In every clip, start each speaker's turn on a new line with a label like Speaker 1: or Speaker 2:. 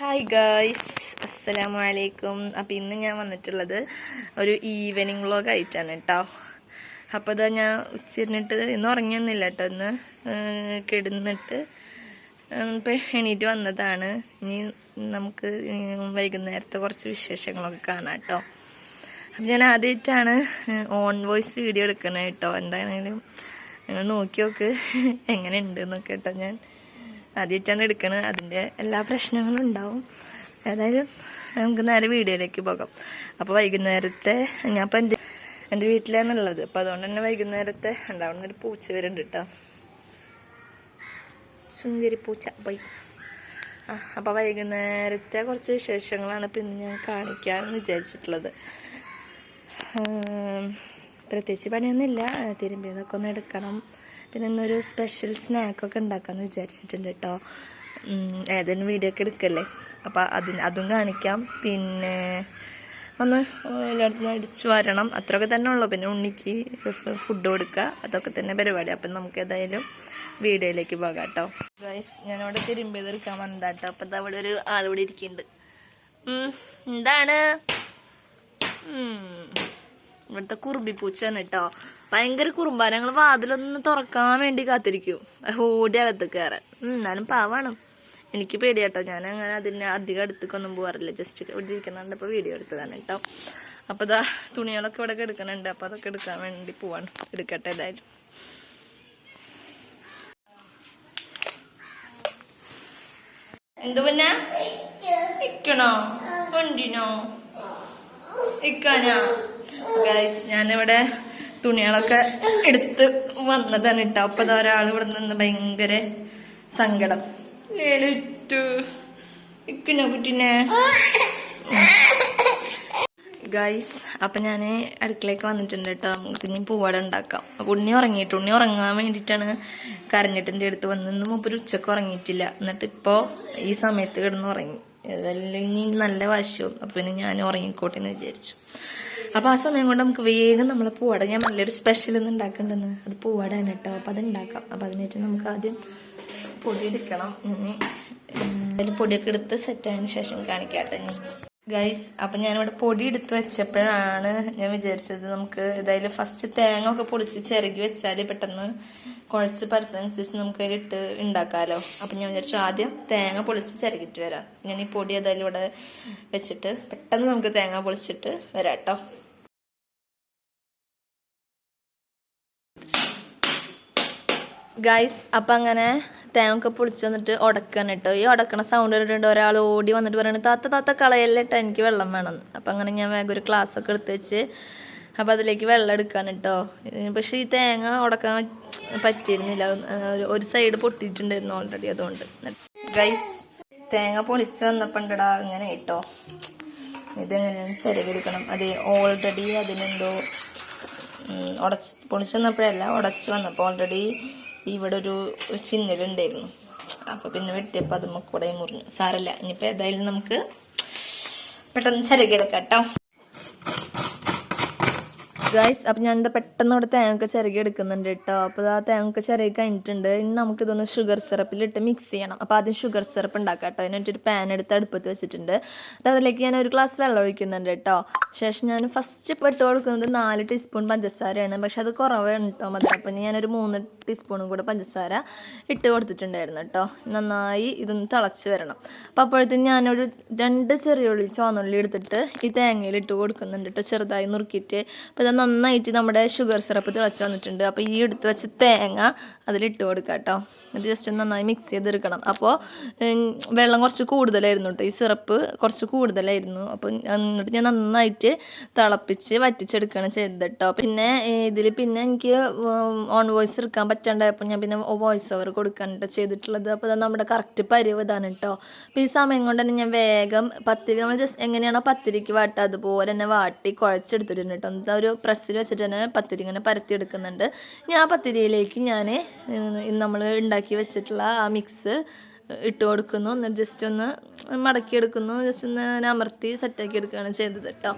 Speaker 1: Hi guys അസ്സലാമു അലൈക്കും അപ്പം ഇന്ന് ഞാൻ വന്നിട്ടുള്ളത് ഒരു ഈവനിങ് വ്ളോഗ് ആയിട്ടാണ് കേട്ടോ അപ്പോൾ ഇതാ ഞാൻ ഉച്ചിരുന്നിട്ട് ഇന്ന് ഉറങ്ങിയൊന്നുമില്ല കേട്ടോ ഇന്ന് കിടന്നിട്ട് ഇപ്പം എണീറ്റ് വന്നതാണ്. ഇനി നമുക്ക് വൈകുന്നേരത്തെ കുറച്ച് വിശേഷങ്ങളൊക്കെ കാണാം കേട്ടോ അപ്പം ഞാൻ ആദ്യമായിട്ടാണ് ഓൺ വോയിസ് വീഡിയോ എടുക്കുന്നത് കേട്ടോ എന്താണെങ്കിലും നിങ്ങൾ നോക്കി നോക്ക് എങ്ങനെ ഉണ്ട് എന്നൊക്കെ കേട്ടോ ഞാൻ. ആദ്യമായിട്ടാണ് എടുക്കണത് അതിന്റെ എല്ലാ പ്രശ്നങ്ങളും ഉണ്ടാവും. ഏതായാലും നമുക്ക് നേരെ വീഡിയോയിലേക്ക് പോകാം. അപ്പോൾ വൈകുന്നേരത്തെ ഞാൻ ഇപ്പം എന്റെ എന്റെ വീട്ടിലാണ് ഉള്ളത് അപ്പോൾ അതുകൊണ്ട് തന്നെ വൈകുന്നേരത്തെ ഉണ്ടാവുന്ന ഒരു പൂച്ച വരുന്നുണ്ട് കേട്ടോ സുന്ദരി പൂച്ച പോയി. ആ അപ്പോൾ വൈകുന്നേരത്തെ കുറച്ച് വിശേഷങ്ങളാണ് ഇപ്പം ഇന്ന് ഞാൻ കാണിക്കാമെന്ന് വിചാരിച്ചിട്ടുള്ളത്. പ്രത്യേകിച്ച് പണിയൊന്നുമില്ല. തിരുമ്പിയതൊക്കെ ഒന്ന് എടുക്കണം. പിന്നെ ഇന്നൊരു സ്പെഷ്യൽ സ്നാക്കൊക്കെ ഉണ്ടാക്കാമെന്ന് വിചാരിച്ചിട്ടുണ്ട് കേട്ടോ ഏതെങ്കിലും വീഡിയോ ഒക്കെ എടുക്കല്ലേ? അപ്പോൾ അതിന് അതും കാണിക്കാം. പിന്നെ ഒന്ന് എല്ലായിടത്തും അടിച്ചു വരണം. അത്രയൊക്കെ തന്നെ ഉള്ളൂ. പിന്നെ ഉണ്ണിക്ക് ഫുഡ് കൊടുക്കുക. അതൊക്കെ തന്നെ പരിപാടി. അപ്പം നമുക്ക് ഏതായാലും വീഡിയോയിലേക്ക് പോകാം കേട്ടോ ഗൈസ് ഞാനവിടെ തിരുമ്പിയത് എടുക്കാൻ വന്നതാട്ടോ അപ്പം ദാ അവിടെ ഒരു ആളിവിടെ ഇരിക്കുന്നുണ്ട്. എന്താണ്. ഇവിടുത്തെ കുറുമ്പി പൂച്ചാണ് കേട്ടോ. ഭയങ്കര കുറുമ്പാ ഞങ്ങൾ വാതിലൊന്ന് തുറക്കാൻ വേണ്ടി കാത്തിരിക്കും. ഓടി അകത്ത് കയറാൻ. എന്നാലും പാവാണ്. എനിക്ക് പേടിയാട്ടോ ഞാൻ അങ്ങനെ അതിന് അധികം അടുത്തേക്കൊന്നും പോകാറില്ല ജസ്റ്റ് ഇവിടെ ഇരിക്കുന്നുണ്ട്. അപ്പോൾ വീഡിയോ എടുത്തതാണ് കേട്ടോ. അപ്പോൾ ഇതാ തുണികളൊക്കെ ഇവിടെ എടുക്കുന്നുണ്ട്. അപ്പോൾ അതൊക്കെ എടുക്കാൻ വേണ്ടി പോവാണ്. എടുക്കട്ടെ ഏതായാലും എന്ത് പിന്നെ? ഇക്കണോ കൊണ്ടിനോ ഇക്കാനാ ഗൈസ് ഞാനിവിടെ തുണികളൊക്കെ എടുത്ത് വന്നതാണ് കേട്ടോ അപ്പൊ ഒരാൾ ഇവിടെ നിന്ന് ഭയങ്കര സങ്കടം. എളിറ്റു ഇക്കണ കുട്ടിനെ? ഗൈസ് അപ്പൊ ഞാൻ അടുക്കളയ്ക്ക് വന്നിട്ടുണ്ട് കേട്ടോ നമുക്ക് ഇനി പൂവാട ഉണ്ടാക്കാം. അപ്പൊ ഉണ്ണി ഉറങ്ങിയിട്ട് ഉണ്ണി ഉറങ്ങാൻ വേണ്ടിയിട്ടാണ് കരഞ്ഞിട്ടിന്റെ അടുത്ത് വന്ന് ഇന്ന് മുമ്പ് ഒരു ഉച്ചയ്ക്ക് ഉറങ്ങിയിട്ടില്ല. എന്നിട്ട് ഇപ്പോ ഈ സമയത്ത് കിടന്ന് ഉറങ്ങി. അതല്ലെങ്കിൽ നല്ല വശവും അപ്പൊ പിന്നെ ഞാൻ ഉറങ്ങിക്കോട്ടെ എന്ന് വിചാരിച്ചു. അപ്പൊ ആ സമയം കൊണ്ട് നമുക്ക് വേഗം നമ്മളെ പൂവാട. ഞാൻ നല്ലൊരു സ്പെഷ്യൽ ഒന്ന് ഉണ്ടാക്കണ്ടെന്ന്. അത് പൂവാടാണ് കേട്ടോ. അപ്പൊ അത് ഉണ്ടാക്കാം. അപ്പൊ അതിനായിട്ട് നമുക്ക് ആദ്യം പൊടി എടുക്കണം. ഇനി അതിൽ പൊടിയൊക്കെ എടുത്ത് സെറ്റ് ആയതിനു ശേഷം കാണിക്കാട്ടെ ഗൈസ് അപ്പൊ ഞാനിവിടെ പൊടി എടുത്ത് വെച്ചപ്പോഴാണ് ഞാൻ വിചാരിച്ചത് നമുക്ക് ഇതായാലും ഫസ്റ്റ് തേങ്ങ ഒക്കെ പൊളിച്ച് ചിരകി വെച്ചാൽ പെട്ടെന്ന് കുഴച്ച് പരത്തനുസരിച്ച് നമുക്ക് ഇട്ട് ഉണ്ടാക്കാമല്ലോ അപ്പൊ ഞാൻ വിചാരിച്ചു ആദ്യം തേങ്ങ പൊളിച്ച് ചിരകിട്ട് വരാം. ഞാൻ ഈ പൊടി ഏതായാലും ഇവിടെ വെച്ചിട്ട് പെട്ടെന്ന് നമുക്ക് തേങ്ങ പൊളിച്ചിട്ട് വരാം കേട്ടോ. ഗൈസ് അപ്പം അങ്ങനെ തേങ്ങൊക്കെ പൊളിച്ച് വന്നിട്ട് ഉടക്കണം കേട്ടോ ഈ ഉടക്കണ സൗണ്ട് കേട്ടിട്ടുണ്ട് ഒരാൾ ഓടി വന്നിട്ട് പറയുന്നത് താത്ത താത്ത കളയല്ലേ കേട്ടോ എനിക്ക് വെള്ളം വേണം. അപ്പം അങ്ങനെ ഞാൻ വേഗം ഒരു ക്ലാസ് ഒക്കെ എടുത്ത് വെച്ച് അപ്പം അതിലേക്ക് വെള്ളം എടുക്കാൻ കേട്ടോ പക്ഷെ ഈ തേങ്ങ ഉടക്കാൻ പറ്റിയിരുന്നില്ല. ഒരു- ഒരു സൈഡ് പൊട്ടിയിട്ടുണ്ടായിരുന്നു ഓൾറെഡി അതുകൊണ്ട്. ഗൈസ് തേങ്ങ പൊളിച്ച് വന്നപ്പോണ്ടടാ അങ്ങനെ കേട്ടോ ഇതെങ്ങനെയാണ് കൊടുക്കണം അത് ഓൾറെഡി അതിനെന്തോ ഉടച്ച് പൊളിച്ച് വന്നപ്പോഴല്ല ഉടച്ച് വന്നപ്പോൾ ഓൾറെഡി ഇവിടെ ഒരു ചിങ്ങലുണ്ടായിരുന്നു അപ്പൊ പിന്നെ വെട്ടിയപ്പോൾ അത് കൂടെ മുറിഞ്ഞു. സാരല്ല ഇനിയിപ്പോൾ ഏതായാലും നമുക്ക് പെട്ടെന്ന് ചിരകിടക്കാം കേട്ടോ. ഗൈസ് അപ്പം ഞാൻ എന്താ പെട്ടെന്ന് ഇവിടെ തേങ്ങ ചിരകി എടുക്കുന്നുണ്ട് കേട്ടോ അപ്പോൾ ആ തേങ്ങ ചിരകി കഴിഞ്ഞിട്ടുണ്ട്. ഇനി നമുക്ക് ഇതൊന്ന് ഷുഗർ സിറപ്പിലിട്ട് മിക്സ് ചെയ്യണം. അപ്പോൾ ആദ്യം ഷുഗർ സിറപ്പ് ഉണ്ടാക്കാം കേട്ടോ അതിനൊരു പാൻ എടുത്ത് അടുപ്പത്ത് വെച്ചിട്ടുണ്ട്. അപ്പോൾ അതിലേക്ക് ഞാൻ ഒരു ഗ്ലാസ് വെള്ളം ഒഴിക്കുന്നുണ്ട് കേട്ടോ ശേഷം ഞാൻ ഫസ്റ്റ് ഇട്ട് കൊടുക്കുന്നത് നാല് ടീസ്പൂൺ പഞ്ചസാരയാണ്. പക്ഷെ അത് കുറവാണ് കേട്ടോ മതി. അപ്പം ഞാനൊരു മൂന്ന് ടീസ്പൂണും കൂടെ പഞ്ചസാര ഇട്ട് കൊടുത്തിട്ടുണ്ടായിരുന്നു കേട്ടോ നന്നായി ഇതൊന്ന് തിളച്ച് വരണം. അപ്പോൾ അപ്പോഴത്തേന് ഞാനൊരു രണ്ട് ചെറിയ ഉള്ളി ചോന്നുള്ളി എടുത്തിട്ട് ഈ തേങ്ങയിൽ ഇട്ട് കൊടുക്കുന്നുണ്ട് കേട്ടോ ചെറുതായി നുറുക്കിയിട്ട്. അപ്പോൾ നന്നായിട്ട് നമ്മുടെ ഷുഗർ സിറപ്പ് തിളച്ച് വന്നിട്ടുണ്ട്. അപ്പോൾ ഈ എടുത്ത് വെച്ച തേങ്ങ അതിലിട്ട് കൊടുക്കുക കേട്ടോ. ഇത് ജസ്റ്റ് നന്നായി മിക്സ് ചെയ്തെടുക്കണം. അപ്പോൾ വെള്ളം കുറച്ച് കൂടുതലായിരുന്നു കേട്ടോ. ഈ സിറപ്പ് കുറച്ച് കൂടുതലായിരുന്നു. അപ്പോൾ എന്നിട്ട് ഞാൻ നന്നായിട്ട് തിളപ്പിച്ച് വറ്റിച്ചെടുക്കുകയാണ് ചെയ്തത് കേട്ടോ. പിന്നെ ഇതിൽ പിന്നെ എനിക്ക് ഓൺ വോയിസ് എടുക്കാൻ പറ്റാണ്ടായപ്പോൾ ഞാൻ പിന്നെ വോയിസ് ഓവർ കൊടുക്കാനായിട്ട് ചെയ്തിട്ടുള്ളത്. അപ്പോൾ നമ്മുടെ കറക്റ്റ് പരിവ് ഇതാണ് കേട്ടോ. അപ്പോൾ ഈ സമയം കൊണ്ട് തന്നെ ഞാൻ വേഗം പത്തിരി നമ്മൾ ജസ്റ്റ് എങ്ങനെയാണോ പത്തിരിക്ക് വാട്ടുക അതുപോലെ തന്നെ വാട്ടി കുഴച്ചെടുത്തിട്ടുണ്ട് കേട്ടോ. എന്നിട്ട് ഒരു പ്രസ്സിൽ വെച്ചിട്ട് തന്നെ പത്തിരി ഇങ്ങനെ പരത്തി എടുക്കുന്നുണ്ട്. ഞാൻ ആ പത്തിരിയിലേക്ക് ഞാൻ നമ്മൾ ഉണ്ടാക്കി വെച്ചിട്ടുള്ള ആ മിക്സ് ഇട്ട് കൊടുക്കുന്നു. എന്നിട്ട് ജസ്റ്റ് ഒന്ന് മടക്കിയെടുക്കുന്നു ജസ്റ്റ് ഒന്ന് അമർത്തി സെറ്റാക്കി എടുക്കുകയാണ് ചെയ്തത് കേട്ടോ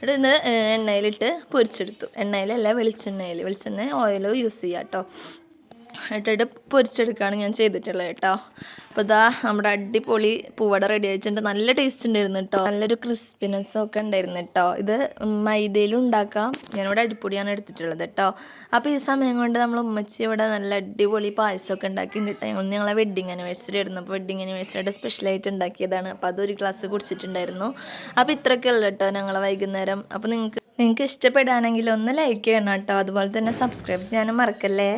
Speaker 1: എന്നിട്ട് ഇന്ന് എണ്ണയിലിട്ട് പൊരിച്ചെടുത്തു. എണ്ണയിലല്ല വെളിച്ചെണ്ണയിൽ വെളിച്ചെണ്ണ ഓയിലോ യൂസ് ചെയ്യാം കേട്ടോ ഇട്ടിട്ട് പൊരിച്ചെടുക്കുകയാണ് ഞാൻ ചെയ്തിട്ടുള്ളത് കേട്ടോ. അപ്പോൾ ഇതാ നമ്മുടെ അടിപൊളി പൂവട റെഡി ആയിട്ടുണ്ട്. നല്ല ടേസ്റ്റ് ഉണ്ടായിരുന്നു കേട്ടോ. നല്ലൊരു ക്രിസ്പിനെസ്സും ഒക്കെ ഉണ്ടായിരുന്നു കേട്ടോ. ഇത് മൈദയിലും ഉണ്ടാക്കാം. ഞാനിവിടെ അടിപ്പൊടിയാണ് എടുത്തിട്ടുള്ളത് കേട്ടോ. അപ്പോൾ ഈ സമയം കൊണ്ട് നമ്മൾ ഉമ്മച്ചി ഇവിടെ നല്ല അടിപൊളി പായസമൊക്കെ ഉണ്ടാക്കിയിട്ടുണ്ട് കേട്ടോ. ഒന്ന് ഞങ്ങളെ വെഡ്ഡിങ് ആനിവേഴ്സറി ആയിരുന്നു. അപ്പോൾ വെഡ്ഡിങ് ആനിവേഴ്സറിയുടെ സ്പെഷ്യലായിട്ട് ഉണ്ടാക്കിയതാണ്. അപ്പോൾ അതൊരു ഗ്ലാസ് കുടിച്ചിട്ടുണ്ടായിരുന്നു. അപ്പോൾ ഇത്രയൊക്കെ ഉള്ളു കേട്ടോ ഞങ്ങളെ വൈകുന്നേരം. അപ്പോൾ നിങ്ങൾക്ക് നിങ്ങൾക്ക് ഇഷ്ടപ്പെടുകയാണെങ്കിൽ ഒന്ന് ലൈക്ക് ചെയ്യണം കേട്ടോ. അതുപോലെ തന്നെ സബ്സ്ക്രൈബ് ചെയ്യാനും മറക്കല്ലേ?